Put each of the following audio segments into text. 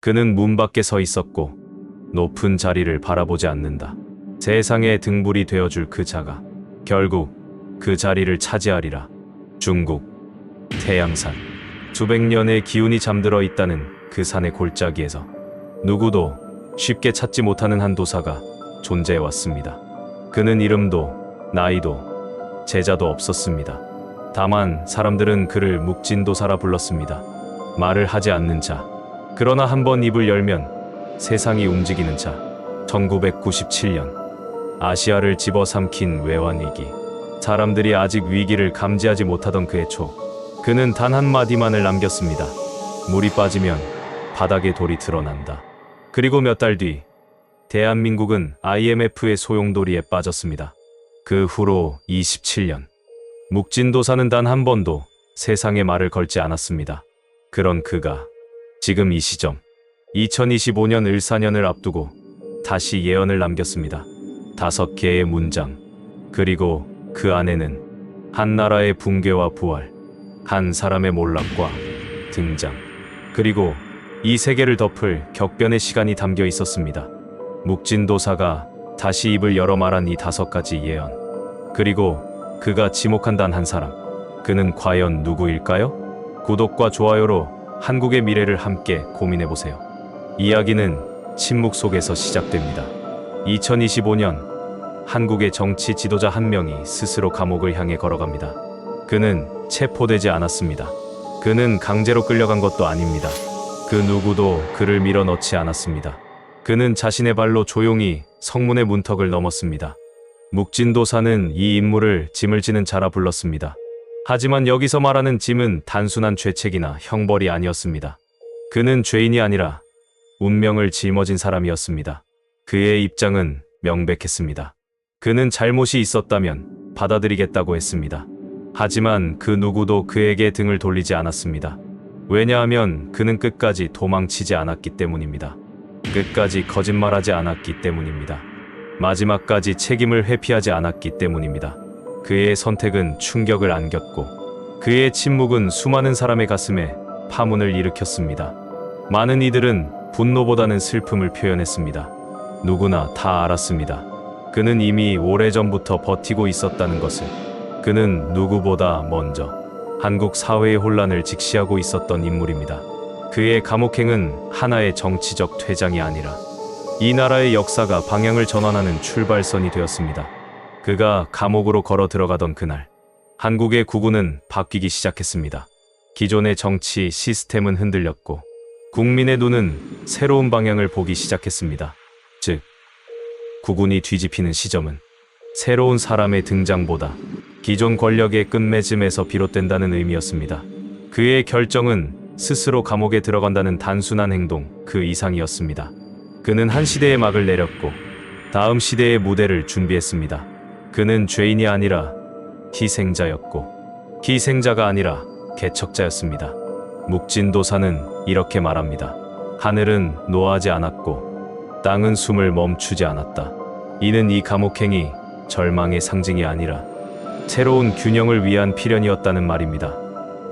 그는 문 밖에 서 있었고 높은 자리를 바라보지 않는다. 세상의 등불이 되어줄 그 자가 결국 그 자리를 차지하리라. 중국 태양산 수백 년의 기운이 잠들어 있다는 그 산의 골짜기에서 누구도 쉽게 찾지 못하는 한 도사가 존재해 왔습니다. 그는 이름도 나이도 제자도 없었습니다. 다만 사람들은 그를 묵진도사라 불렀습니다. 말을 하지 않는 자. 그러나 한 번 입을 열면 세상이 움직이는 자. 1997년 아시아를 집어삼킨 외환위기. 사람들이 아직 위기를 감지하지 못하던 그해 초. 그는 단 한마디만을 남겼습니다. 물이 빠지면 바닥에 돌이 드러난다. 그리고 몇 달 뒤, 대한민국은 IMF의 소용돌이에 빠졌습니다. 그 후로 27년. 묵진도사는 단 한 번도 세상에 말을 걸지 않았습니다. 그런 그가 지금 이 시점 2025년 을사년을 앞두고 다시 예언을 남겼습니다. 다섯 개의 문장 그리고 그 안에는 한 나라의 붕괴와 부활, 한 사람의 몰락과 등장 그리고 이 세계를 덮을 격변의 시간이 담겨 있었습니다. 묵진도사가 다시 입을 열어 말한 이 다섯 가지 예언 그리고 그가 지목한 단 한 사람. 그는 과연 누구일까요? 구독과 좋아요로 한국의 미래를 함께 고민해 보세요. 이야기는 침묵 속에서 시작됩니다. 2025년 한국의 정치 지도자 한 명이 스스로 감옥을 향해 걸어갑니다. 그는 체포되지 않았습니다. 그는 강제로 끌려간 것도 아닙니다. 그 누구도 그를 밀어 넣지 않았습니다. 그는 자신의 발로 조용히 성문의 문턱을 넘었습니다. 묵진도사는 이 인물을 짐을 지는 자라 불렀습니다. 하지만 여기서 말하는 짐은 단순한 죄책이나 형벌이 아니었습니다. 그는 죄인이 아니라 운명을 짊어진 사람이었습니다. 그의 입장은 명백했습니다. 그는 잘못이 있었다면 받아들이겠다고 했습니다. 하지만 그 누구도 그에게 등을 돌리지 않았습니다. 왜냐하면 그는 끝까지 도망치지 않았기 때문입니다. 끝까지 거짓말하지 않았기 때문입니다. 마지막까지 책임을 회피하지 않았기 때문입니다. 그의 선택은 충격을 안겼고 그의 침묵은 수많은 사람의 가슴에 파문을 일으켰습니다. 많은 이들은 분노보다는 슬픔을 표현했습니다. 누구나 다 알았습니다. 그는 이미 오래전부터 버티고 있었다는 것을. 그는 누구보다 먼저 한국 사회의 혼란을 직시하고 있었던 인물입니다. 그의 감옥행은 하나의 정치적 퇴장이 아니라 이 나라의 역사가 방향을 전환하는 출발선이 되었습니다. 그가 감옥으로 걸어 들어가던 그날, 한국의 구구는 바뀌기 시작했습니다. 기존의 정치 시스템은 흔들렸고, 국민의 눈은 새로운 방향을 보기 시작했습니다. 즉, 구군이 뒤집히는 시점은 새로운 사람의 등장보다 기존 권력의 끝맺음에서 비롯된다는 의미였습니다. 그의 결정은 스스로 감옥에 들어간다는 단순한 행동 그 이상이었습니다. 그는 한 시대의 막을 내렸고 다음 시대의 무대를 준비했습니다. 그는 죄인이 아니라 희생자였고 희생자가 아니라 개척자였습니다. 묵진도사는 이렇게 말합니다. 하늘은 노하지 않았고 땅은 숨을 멈추지 않았다. 이는 이 감옥행이 절망의 상징이 아니라 새로운 균형을 위한 필연이었다는 말입니다.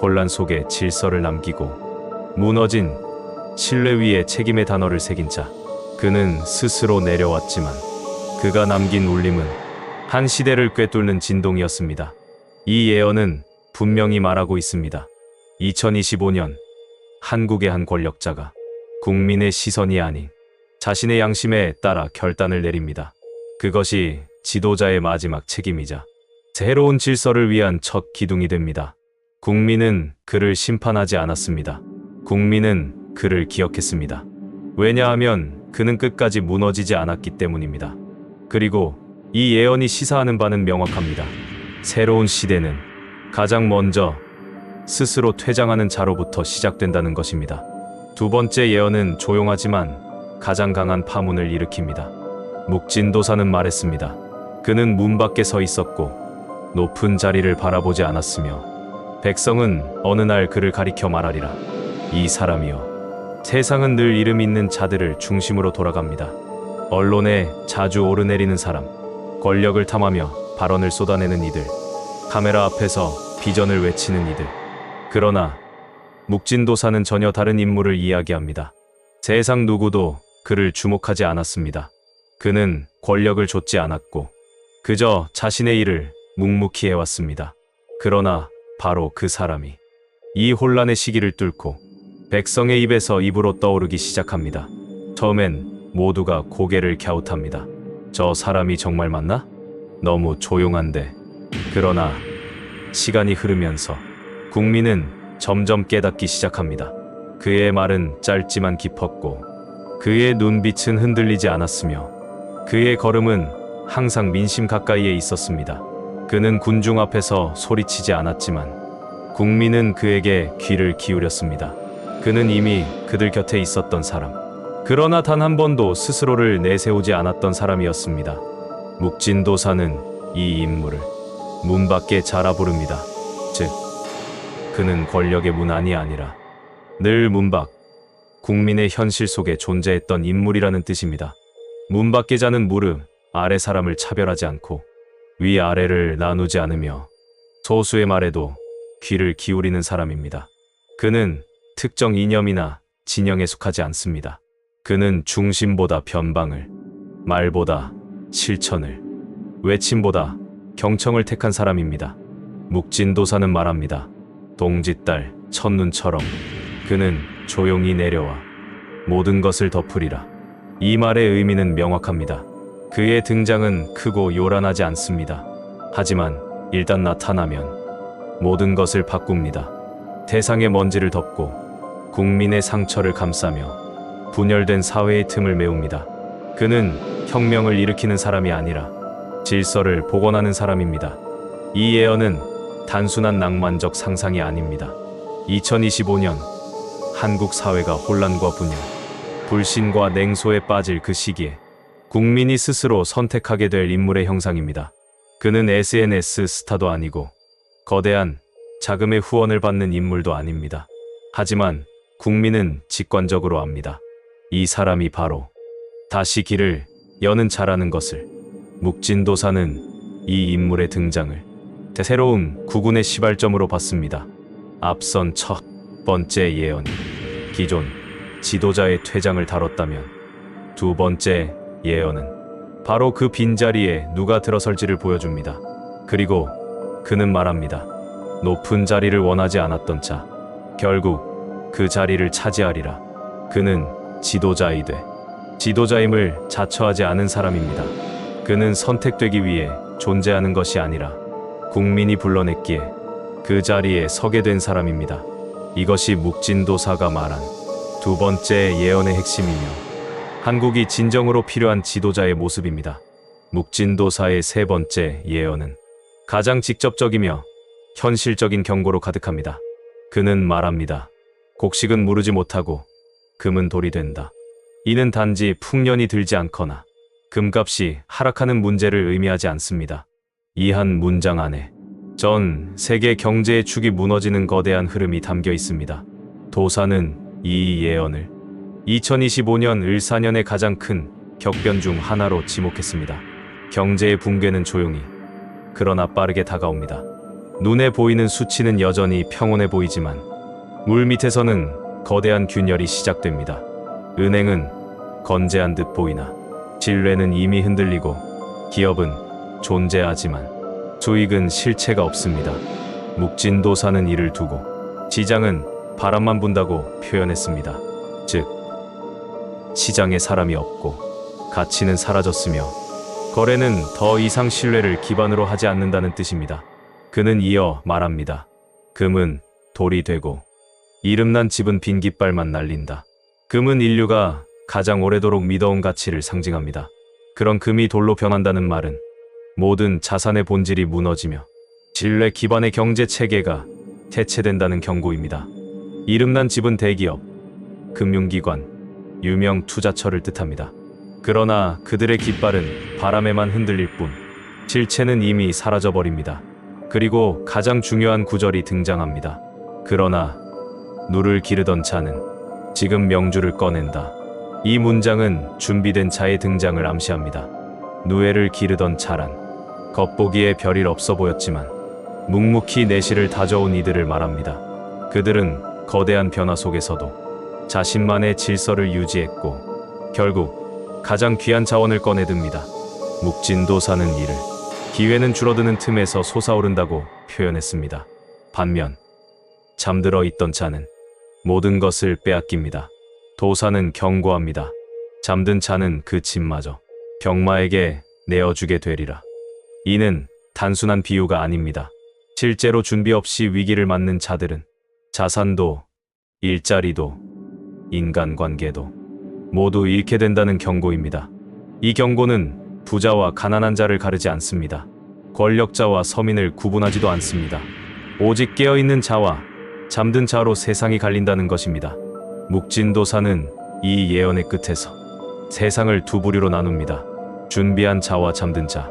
혼란 속에 질서를 남기고 무너진 신뢰 위에 책임의 단어를 새긴 자. 그는 스스로 내려왔지만 그가 남긴 울림은 한 시대를 꿰뚫는 진동이었습니다. 이 예언은 분명히 말하고 있습니다. 2025년 한국의 한 권력자가 국민의 시선이 아닌 자신의 양심에 따라 결단을 내립니다. 그것이 지도자의 마지막 책임이자 새로운 질서를 위한 첫 기둥이 됩니다. 국민은 그를 심판하지 않았습니다. 국민은 그를 기억했습니다. 왜냐하면 그는 끝까지 무너지지 않았기 때문입니다. 그리고 이 예언이 시사하는 바는 명확합니다. 새로운 시대는 가장 먼저 스스로 퇴장하는 자로부터 시작된다는 것입니다. 두 번째 예언은 조용하지만 가장 강한 파문을 일으킵니다. 묵진도사는 말했습니다. 그는 문 밖에 서 있었고 높은 자리를 바라보지 않았으며 백성은 어느 날 그를 가리켜 말하리라. 이 사람이여. 세상은 늘 이름 있는 자들을 중심으로 돌아갑니다. 언론에 자주 오르내리는 사람, 권력을 탐하며 발언을 쏟아내는 이들, 카메라 앞에서 비전을 외치는 이들. 그러나 묵진도사는 전혀 다른 인물을 이야기합니다. 세상 누구도 그를 주목하지 않았습니다. 그는 권력을 좇지 않았고 그저 자신의 일을 묵묵히 해왔습니다. 그러나 바로 그 사람이 이 혼란의 시기를 뚫고 백성의 입에서 입으로 떠오르기 시작합니다. 처음엔 모두가 고개를 갸웃합니다. 저 사람이 정말 맞나? 너무 조용한데. 그러나 시간이 흐르면서 국민은 점점 깨닫기 시작합니다. 그의 말은 짧지만 깊었고 그의 눈빛은 흔들리지 않았으며 그의 걸음은 항상 민심 가까이에 있었습니다. 그는 군중 앞에서 소리치지 않았지만 국민은 그에게 귀를 기울였습니다. 그는 이미 그들 곁에 있었던 사람. 그러나 단 한 번도 스스로를 내세우지 않았던 사람이었습니다. 묵진도사는 이 인물을 문 밖에 자라 부릅니다. 즉, 그는 권력의 문안이 아니라 늘 문밖, 국민의 현실 속에 존재했던 인물이라는 뜻입니다. 문 밖에 자는 무릎, 아래 사람을 차별하지 않고 위 아래를 나누지 않으며 소수의 말에도 귀를 기울이는 사람입니다. 그는 특정 이념이나 진영에 속하지 않습니다. 그는 중심보다 변방을, 말보다 실천을, 외침보다 경청을 택한 사람입니다. 묵진도사는 말합니다. 동짓달 첫눈처럼 그는 조용히 내려와 모든 것을 덮으리라. 이 말의 의미는 명확합니다. 그의 등장은 크고 요란하지 않습니다. 하지만 일단 나타나면 모든 것을 바꿉니다. 대상의 먼지를 덮고 국민의 상처를 감싸며 분열된 사회의 틈을 메웁니다. 그는 혁명을 일으키는 사람이 아니라 질서를 복원하는 사람입니다. 이 예언은 단순한 낭만적 상상이 아닙니다. 2025년 한국 사회가 혼란과 분열, 불신과 냉소에 빠질 그 시기에 국민이 스스로 선택하게 될 인물의 형상입니다. 그는 SNS 스타도 아니고 거대한 자금의 후원을 받는 인물도 아닙니다. 하지만 국민은 직관적으로 압니다. 이 사람이 바로 다시 길을 여는 자라는 것을 묵진도사는 이 인물의 등장을 새로운 구군의 시발점으로 봤습니다. 앞선 첫 번째 예언이 기존 지도자의 퇴장을 다뤘다면 두 번째 예언은 바로 그 빈자리에 누가 들어설지를 보여줍니다. 그리고 그는 말합니다. 높은 자리를 원하지 않았던 자, 결국 그 자리를 차지하리라. 그는 지도자이되 지도자임을 자처하지 않은 사람입니다. 그는 선택되기 위해 존재하는 것이 아니라 국민이 불러냈기에 그 자리에 서게 된 사람입니다. 이것이 묵진도사가 말한 두 번째 예언의 핵심이며 한국이 진정으로 필요한 지도자의 모습입니다. 묵진도사의 세 번째 예언은 가장 직접적이며 현실적인 경고로 가득합니다. 그는 말합니다. 곡식은 무르지 못하고 금은 돌이 된다. 이는 단지 풍년이 들지 않거나 금값이 하락하는 문제를 의미하지 않습니다. 이 한 문장 안에 전 세계 경제의 축이 무너지는 거대한 흐름이 담겨 있습니다. 도사는 이 예언을 2025년 을사년의 가장 큰 격변 중 하나로 지목했습니다. 경제의 붕괴는 조용히 그러나 빠르게 다가옵니다. 눈에 보이는 수치는 여전히 평온해 보이지만 물 밑에서는 거대한 균열이 시작됩니다. 은행은 건재한 듯 보이나 신뢰는 이미 흔들리고 기업은 존재하지만 수익은 실체가 없습니다. 묵진도사는 이를 두고 시장은 바람만 분다고 표현했습니다. 즉 시장에 사람이 없고 가치는 사라졌으며 거래는 더 이상 신뢰를 기반으로 하지 않는다는 뜻입니다. 그는 이어 말합니다. 금은 돌이 되고 이름난 집은 빈 깃발만 날린다. 금은 인류가 가장 오래도록 믿어온 가치를 상징합니다. 그런 금이 돌로 변한다는 말은 모든 자산의 본질이 무너지며 신뢰 기반의 경제 체계가 대체된다는 경고입니다. 이름난 집은 대기업, 금융기관, 유명 투자처를 뜻합니다. 그러나 그들의 깃발은 바람에만 흔들릴 뿐 실체는 이미 사라져버립니다. 그리고 가장 중요한 구절이 등장합니다. 그러나 누를 기르던 자는 지금 명주를 꺼낸다. 이 문장은 준비된 자의 등장을 암시합니다. 누에를 기르던 자란 겉보기에 별일 없어 보였지만 묵묵히 내실을 다져온 이들을 말합니다. 그들은 거대한 변화 속에서도 자신만의 질서를 유지했고 결국 가장 귀한 자원을 꺼내듭니다. 묵진도 사는 이를 기회는 줄어드는 틈에서 솟아오른다고 표현했습니다. 반면 잠들어 있던 자는 모든 것을 빼앗깁니다. 도사는 경고합니다. 잠든 자는 그 짐마저 병마에게 내어주게 되리라. 이는 단순한 비유가 아닙니다. 실제로 준비 없이 위기를 맞는 자들은 자산도, 일자리도, 인간관계도 모두 잃게 된다는 경고입니다. 이 경고는 부자와 가난한 자를 가르지 않습니다. 권력자와 서민을 구분하지도 않습니다. 오직 깨어있는 자와 잠든 자로 세상이 갈린다는 것입니다. 묵진도사는 이 예언의 끝에서 세상을 두 부류로 나눕니다. 준비한 자와 잠든 자.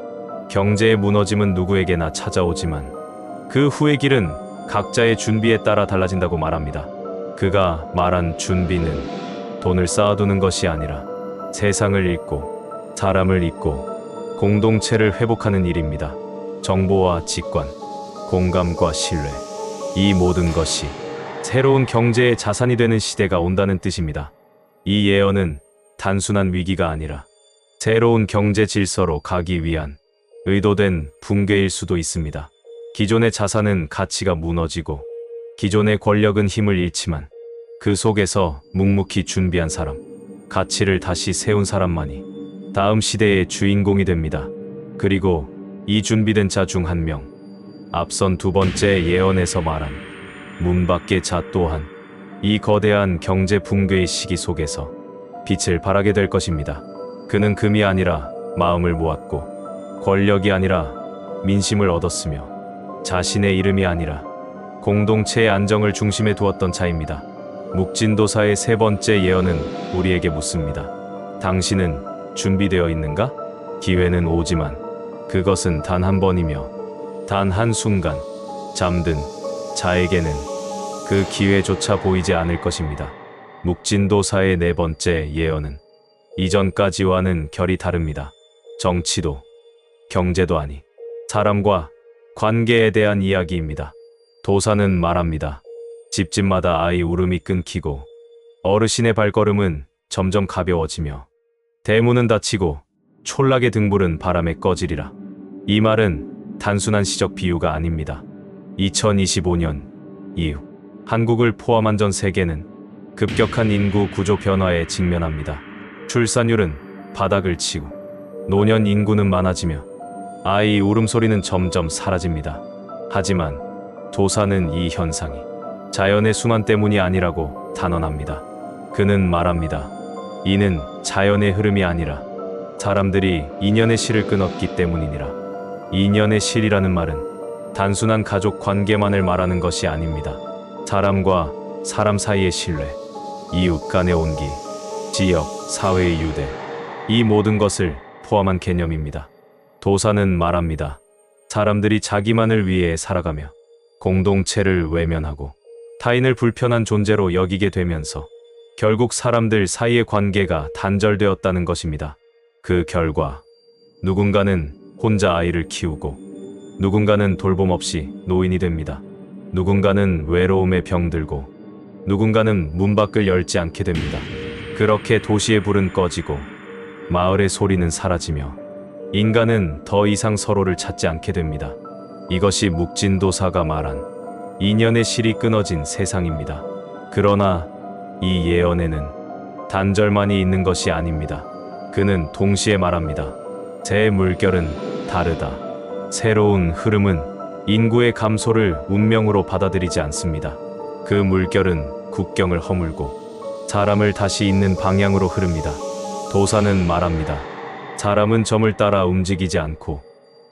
경제의 무너짐은 누구에게나 찾아오지만 그 후의 길은 각자의 준비에 따라 달라진다고 말합니다. 그가 말한 준비는 돈을 쌓아두는 것이 아니라 세상을 잊고 사람을 잊고 공동체를 회복하는 일입니다. 정보와 직관, 공감과 신뢰. 이 모든 것이 새로운 경제의 자산이 되는 시대가 온다는 뜻입니다. 이 예언은 단순한 위기가 아니라 새로운 경제 질서로 가기 위한 의도된 붕괴일 수도 있습니다. 기존의 자산은 가치가 무너지고 기존의 권력은 힘을 잃지만 그 속에서 묵묵히 준비한 사람, 가치를 다시 세운 사람만이 다음 시대의 주인공이 됩니다. 그리고 이 준비된 자 중 한 명, 앞선 두 번째 예언에서 말한 문 밖의 자 또한 이 거대한 경제 붕괴의 시기 속에서 빛을 발하게 될 것입니다. 그는 금이 아니라 마음을 모았고 권력이 아니라 민심을 얻었으며 자신의 이름이 아니라 공동체의 안정을 중심에 두었던 자입니다. 묵진도사의 세 번째 예언은 우리에게 묻습니다. 당신은 준비되어 있는가? 기회는 오지만 그것은 단 한 번이며 단 한 순간 잠든 자에게는 그 기회조차 보이지 않을 것입니다. 묵진도사의 네 번째 예언은 이전까지와는 결이 다릅니다. 정치도 경제도 아니 사람과 관계에 대한 이야기입니다. 도사는 말합니다. 집집마다 아이 울음이 끊기고 어르신의 발걸음은 점점 가벼워지며 대문은 닫히고 촌락의 등불은 바람에 꺼지리라. 이 말은 단순한 시적 비유가 아닙니다. 2025년 이후 한국을 포함한 전 세계는 급격한 인구 구조 변화에 직면합니다. 출산율은 바닥을 치고 노년 인구는 많아지며 아이 울음소리는 점점 사라집니다. 하지만 도사는 이 현상이 자연의 순환 때문이 아니라고 단언합니다. 그는 말합니다. 이는 자연의 흐름이 아니라 사람들이 인연의 실을 끊었기 때문이니라. 인연의 실이라는 말은 단순한 가족 관계만을 말하는 것이 아닙니다. 사람과 사람 사이의 신뢰, 이웃 간의 온기, 지역, 사회의 유대, 이 모든 것을 포함한 개념입니다. 도사는 말합니다. 사람들이 자기만을 위해 살아가며 공동체를 외면하고 타인을 불편한 존재로 여기게 되면서 결국 사람들 사이의 관계가 단절되었다는 것입니다. 그 결과 누군가는 혼자 아이를 키우고 누군가는 돌봄 없이 노인이 됩니다. 누군가는 외로움에 병들고 누군가는 문 밖을 열지 않게 됩니다. 그렇게 도시의 불은 꺼지고 마을의 소리는 사라지며 인간은 더 이상 서로를 찾지 않게 됩니다. 이것이 묵진도사가 말한 인연의 실이 끊어진 세상입니다. 그러나 이 예언에는 단절만이 있는 것이 아닙니다. 그는 동시에 말합니다. 제 물결은 다르다. 새로운 흐름은 인구의 감소를 운명으로 받아들이지 않습니다. 그 물결은 국경을 허물고 사람을 다시 있는 방향으로 흐릅니다. 도사는 말합니다. 사람은 점을 따라 움직이지 않고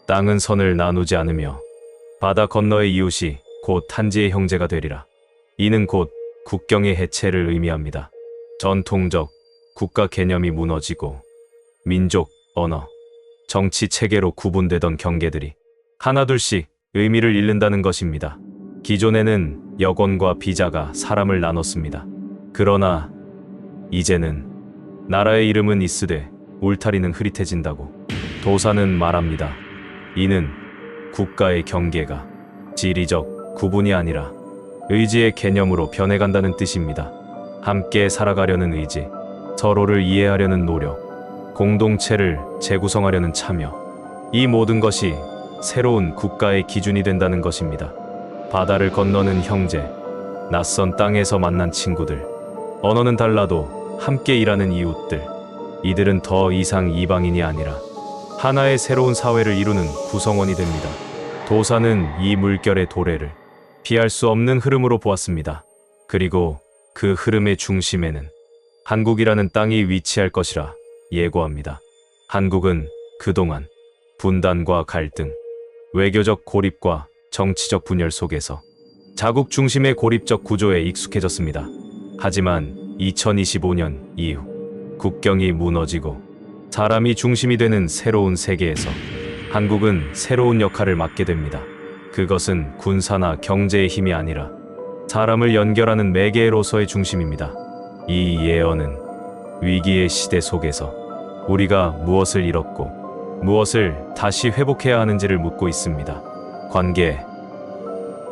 땅은 선을 나누지 않으며 바다 건너의 이웃이 곧 탄지의 형제가 되리라. 이는 곧 국경의 해체를 의미합니다. 전통적 국가 개념이 무너지고 민족, 언어, 정치 체계로 구분되던 경계들이 하나둘씩 의미를 잃는다는 것입니다. 기존에는 여권과 비자가 사람을 나눴습니다. 그러나 이제는 나라의 이름은 있으되 울타리는 흐릿해진다고 도사는 말합니다. 이는 국가의 경계가 지리적 구분이 아니라 의지의 개념으로 변해간다는 뜻입니다. 함께 살아가려는 의지, 서로를 이해하려는 노력, 공동체를 재구성하려는 참여. 이 모든 것이 새로운 국가의 기준이 된다는 것입니다. 바다를 건너는 형제, 낯선 땅에서 만난 친구들, 언어는 달라도 함께 일하는 이웃들, 이들은 더 이상 이방인이 아니라 하나의 새로운 사회를 이루는 구성원이 됩니다. 도사는 이 물결의 도래를 피할 수 없는 흐름으로 보았습니다. 그리고 그 흐름의 중심에는 한국이라는 땅이 위치할 것이라 예고합니다. 한국은 그동안 분단과 갈등, 외교적 고립과 정치적 분열 속에서 자국 중심의 고립적 구조에 익숙해졌습니다. 하지만 2025년 이후 국경이 무너지고 사람이 중심이 되는 새로운 세계에서 한국은 새로운 역할을 맡게 됩니다. 그것은 군사나 경제의 힘이 아니라 사람을 연결하는 매개로서의 중심입니다. 이 예언은 위기의 시대 속에서 우리가 무엇을 잃었고 무엇을 다시 회복해야 하는지를 묻고 있습니다. 관계,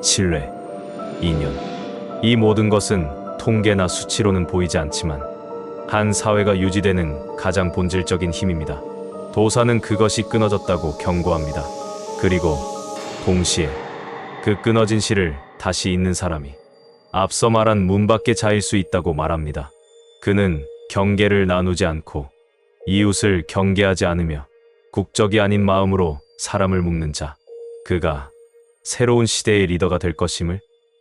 신뢰, 인연. 이 모든 것은 통계나 수치로는 보이지 않지만 한 사회가 유지되는 가장 본질적인 힘입니다. 도사는 그것이 끊어졌다고 경고합니다. 그리고 동시에 그 끊어진 실을 다시 잇는 사람이 앞서 말한 문 밖에 자일 수 있다고 말합니다. 그는 경계를 나누지 않고 이웃을 경계하지 않으며 국적이 아닌 마음으로 사람을 묶는 자. 그가 새로운 시대의 리더가 될 것임을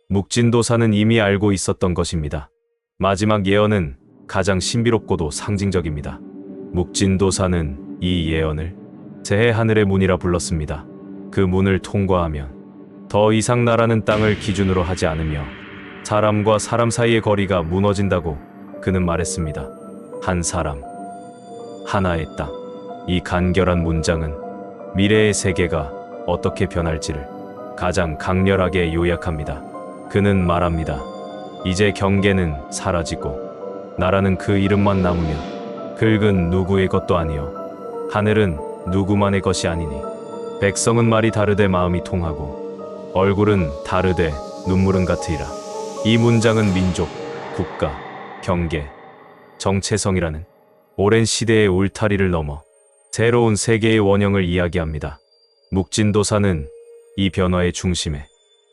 묵진도사는 이미 알고 있었던 것입니다. 마지막 예언은 가장 신비롭고도 상징적입니다. 묵진도사는 이 예언을 새해 하늘의 문이라 불렀습니다. 그 문을 통과하면 더 이상 나라는 땅을 기준으로 하지 않으며 사람과 사람 사이의 거리가 무너진다고 그는 말했습니다. 한 사람, 하나의 땅. 이 간결한 문장은 미래의 세계가 어떻게 변할지를 가장 강렬하게 요약합니다. 그는 말합니다. 이제 경계는 사라지고 나라는 그 이름만 남으며 긁은 누구의 것도 아니요 하늘은 누구만의 것이 아니니 백성은 말이 다르되 마음이 통하고 얼굴은 다르되 눈물은 같으리라. 이 문장은 민족, 국가, 경계, 정체성이라는 오랜 시대의 울타리를 넘어 새로운 세계의 원형을 이야기합니다. 묵진도사는 이 변화의 중심에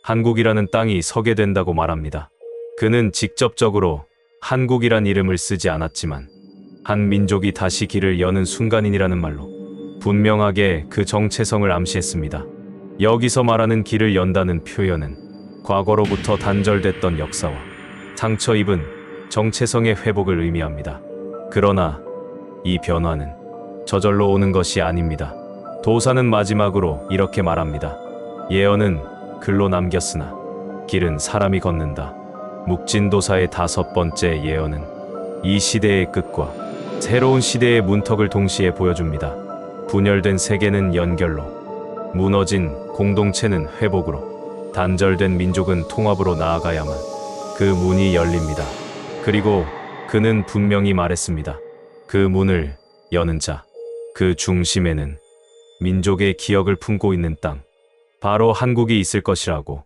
한국이라는 땅이 서게 된다고 말합니다. 그는 직접적으로 한국이란 이름을 쓰지 않았지만 한 민족이 다시 길을 여는 순간이라는 말로 분명하게 그 정체성을 암시했습니다. 여기서 말하는 길을 연다는 표현은 과거로부터 단절됐던 역사와 상처 입은 정체성의 회복을 의미합니다. 그러나 이 변화는 저절로 오는 것이 아닙니다. 도사는 마지막으로 이렇게 말합니다. 예언은 글로 남겼으나 길은 사람이 걷는다. 묵진도사의 다섯 번째 예언은 이 시대의 끝과 새로운 시대의 문턱을 동시에 보여줍니다. 분열된 세계는 연결로, 무너진 공동체는 회복으로, 단절된 민족은 통합으로 나아가야만 그 문이 열립니다. 그리고 그는 분명히 말했습니다. 그 문을 여는 자, 그 중심에는 민족의 기억을 품고 있는 땅, 바로 한국이 있을 것이라고.